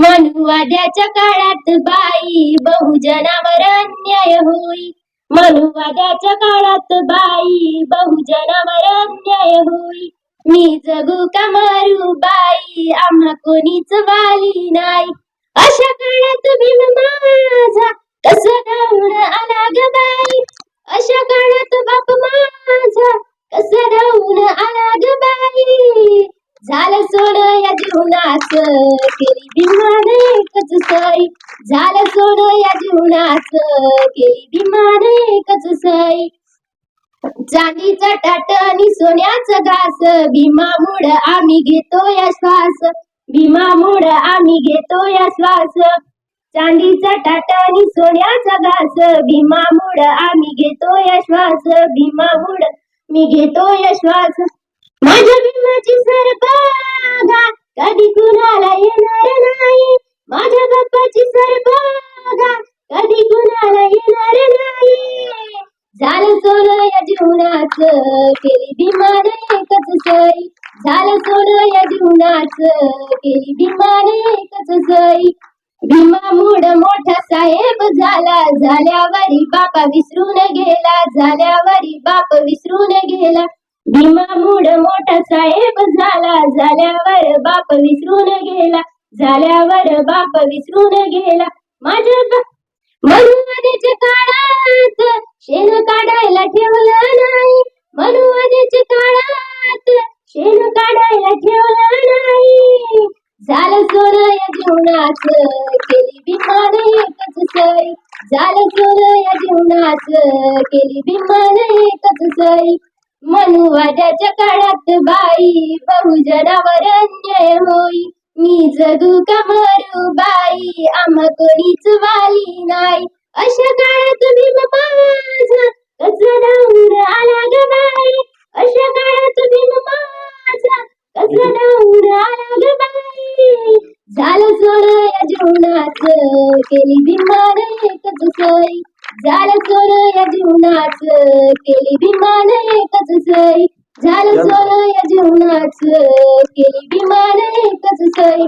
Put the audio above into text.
मनुवाद्याच्या काळात बाई बहुजनावर अन्याय होई. मनुवाद्याच्या काळात बाई बहुजनावर अन्याय होई. मी जगू का मारू बाई? आम्हा कोणीच वाली नाही. अशा काळात भीम माझा या जीवनाच केली बिमान एकच सई. झालं सोड या जीवनाच केली बिमान एकच सई. चांदीचा टाट आणि सोन्याचं घास भीमामुळ आम्ही घेतो या श्वास भीमामुळ आम्ही घेतो या श्वास. चांदीचा टाट आणि सोन्याचा घास भीमामुळ आम्ही घेतो या श्वास भीमामुळ मी घेतो या श्वास. माझ्या जीवनाच केली बिमार एकच सई. झालं सोनं या जीवनाच केली बिमार एकच सई. भीमा मूड मोठा साहेब झाला. झाल्यावरी बापा विसरून गेला. झाल्यावरी बाप विसरून गेला. भीमा मूड मोठा साहेब झाला. झाल्यावर बाप विसरून गेला. झाल्यावर बाप विसरून गेला. माझ्या बा- मनुवाद्याच्या काळात शेण काढायला ठेवलं नाही मनुवाद्याच्या काळात शेण काढायला ठेवलं नाही झालं सोनं जीवनाच केली बिमान एकच सई झालं सोनं या जीवनाच केली बिमान एकच सई मनुवाद्याच्या काळात बाई बहुजनावर अन्याय होई मी जगू का मरू बाई आम्हा कोणीच वाली नाही. अशा काळात भीम माझा कसा धावून आला ग बाई अशा काळात भीम माझा कसा धावून आला ग बाई झालं सोनं या जीवनाच केली बिमान एकच सई झालं सोनं या जीवनाच. केली बिमान एकच सई झालं सोनं या जीवनाच. केली बिमान एकच सई